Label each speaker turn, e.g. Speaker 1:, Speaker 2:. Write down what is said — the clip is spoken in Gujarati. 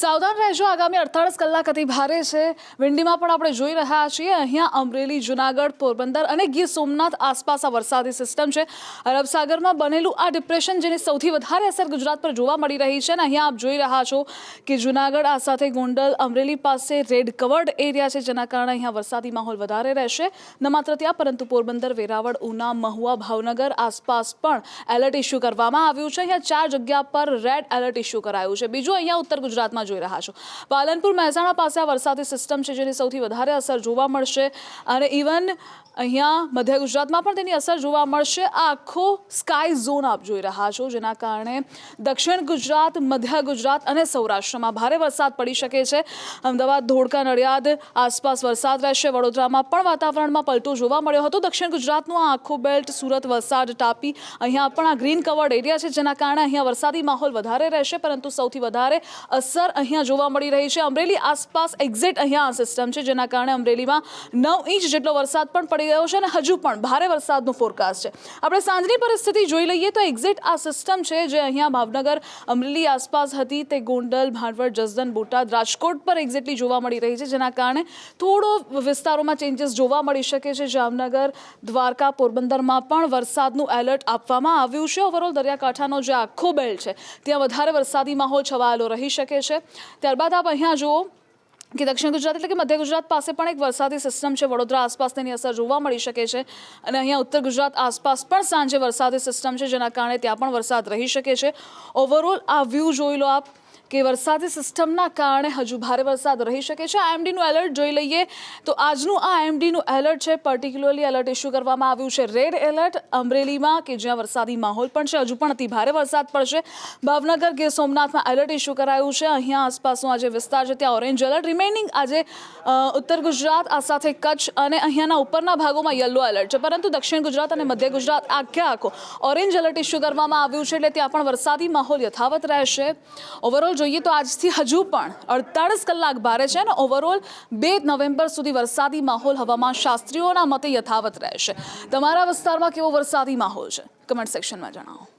Speaker 1: સાવધાન રહેજો. આગામી અડતાળીસ કલાક અતિ ભારે છે. વિંડીમાં પણ આપણે જોઈ રહ્યા છીએ. અહીંયા અમરેલી, જુનાગઢ, પોરબંદર અને ગીર સોમનાથ આસપાસ આ વરસાદી સિસ્ટમ છે. અરબ સાગરમાં બનેલું આ ડિપ્રેશન જેની સૌથી વધારે અસર ગુજરાત પર જોવા મળી રહી છે અને અહીંયા આપ જોઈ રહ્યા છો કે જુનાગઢ આ સાથે ગોંડલ, અમરેલી પાસે રેડ કવર્ડ એરિયા છે, જેના કારણે અહીંયા વરસાદી માહોલ વધારે રહેશે. ન માત્ર ત્યાં, પરંતુ પોરબંદર, વેરાવળ, ઉના, મહુવા, ભાવનગર આસપાસ પણ એલર્ટ ઇસ્યુ કરવામાં આવ્યું છે. અહીંયા ચાર જગ્યા પર રેડ એલર્ટ ઇસ્યુ કરાયું છે. બીજું અહીંયા ઉત્તર ગુજરાતમાં જોઈ રહ્યા છો. પાલનપુર મહેસાણા પાસે આ વરસાદી સિસ્ટમ છે જેની સૌથી વધારે અસર જોવા મળશે અને ઇવન અહીંયા મધ્ય ગુજરાતમાં પણ તેની અસર જોવા મળશે. આ આખો સ્કાય ઝોન આપ જોઈ રહ્યા છો, જેના કારણે દક્ષિણ ગુજરાત, મધ્ય ગુજરાત અને સૌરાષ્ટ્રમાં ભારે વરસાદ પડી શકે છે. અમદાવાદ, ધોળકા, નડિયાદ આસપાસ વરસાદ રહેશે. વડોદરામાં પણ વાતાવરણમાં પલટો જોવા મળ્યો હતો. દક્ષિણ ગુજરાતનું આ આખો બેલ્ટ સુરત વલસાડ તાપી અહીંયા પણ આ ગ્રીન કવર્ડ એરિયા છે, જેના કારણે અહીંયા વરસાદી માહોલ વધારે રહેશે, પરંતુ સૌથી વધારે અસર અહીંયા જોવા મળી રહી છે. અમરેલી આસપાસ એક્ઝેક્ટ અહીંયા આ સિસ્ટમ છે, જેના કારણે અમરેલીમાં નવ ઇંચ જેટલો વરસાદ પણ પડી ગયો છે અને હજુ પણ ભારે વરસાદનું ફોરકાસ્ટ છે. આપણે સાંજની પરિસ્થિતિ જોઈ લઈએ તો એક્ઝેક્ટ આ સિસ્ટમ છે, જે અહીંયા ભાવનગર, અમરેલી આસપાસ હતી. તે ગોંડલ ભાંડવડ જસદન બોટાદ, રાજકોટ પર એક્ઝેક્ટલી જોવા મળી રહી છે, જેના કારણે થોડો વિસ્તારોમાં ચેન્જીસ જોવા મળી શકે છે. જામનગર, દ્વારકા, પોરબંદરમાં પણ વરસાદનું એલર્ટ આપવામાં આવ્યું છે. ઓવરઓલ દરિયાકાંઠાનો જે આખો બેલ્ટ છે, ત્યાં વધારે વરસાદી માહોલ છવાયેલો રહી શકે છે. ત્યારબાદ આપ અહીંયા જુઓ કે દક્ષિણ ગુજરાત એટલે કે મધ્ય ગુજરાત પાસે પણ એક વરસાદી સિસ્ટમ છે. વડોદરા આસપાસ તેની અસર જોવા મળી શકે છે અને અહીંયા ઉત્તર ગુજરાત આસપાસ પણ સાંજે વરસાદી સિસ્ટમ છે, જેના કારણે ત્યાં પણ વરસાદ રહી શકે છે. ઓવરઓલ આ વ્યૂ જોઈ લો આપ. કે વરસાદી સિસ્ટમના કારણે હજુ ભારે વરસાદ રહી શકે છે. આઈએમડીનું એલર્ટ જોઈ લઈએ તો આજનું આ આઈએમડીનું એલર્ટ છે. પર્ટિક્યુલરલી એલર્ટ ઇસ્યુ કરવામાં આવ્યું છે. રેડ એલર્ટ અમરેલીમાં કે જ્યાં વરસાદી માહોલ પણ છે. હજુ પણ અતિ ભારે વરસાદ પડશે. ભાવનગર ગીર સોમનાથમાં એલર્ટ ઇસ્યુ કરાયું છે. અહીંયા આસપાસનો આ જે વિસ્તાર છે ત્યાં ઓરેન્જ એલર્ટ રિમેનિંગ આજે ઉત્તર ગુજરાત, આ સાથે કચ્છ અને અહીંયાના ઉપરના ભાગોમાં યલો એલર્ટ છે. પરંતુ દક્ષિણ ગુજરાત અને મધ્ય ગુજરાત આખે આખો ઓરેન્જ એલર્ટ ઇસ્યુ કરવામાં આવ્યું છે. એટલે ત્યાં પણ વરસાદી માહોલ યથાવત રહેશે. ઓવરઓલ જોઈએ તો આજથી હજુ પણ અડતાળીસ કલાક ભારે છે અને ઓવરઓલ બે નવેમ્બર સુધી વરસાદી માહોલ હવામાન શાસ્ત્રીઓના મતે યથાવત રહેશે. તમારા વિસ્તારમાં કેવો વરસાદી માહોલ છે? કમેન્ટ સેક્શનમાં જણાવો.